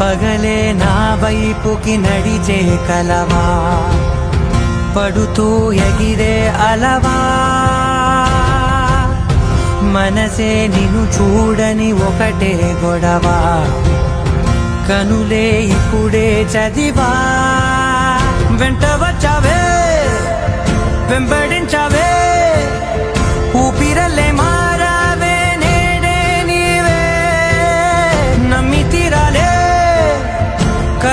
పగలే నా వైపుకి నడిచే కలవా? పడుతూ ఎగిరే అలవా? మనసే నిన్ను చూడని ఒకటే గొడవ? కనులే ఇప్పుడే చదివా? వెంట వచ్చావే వెంబడించావే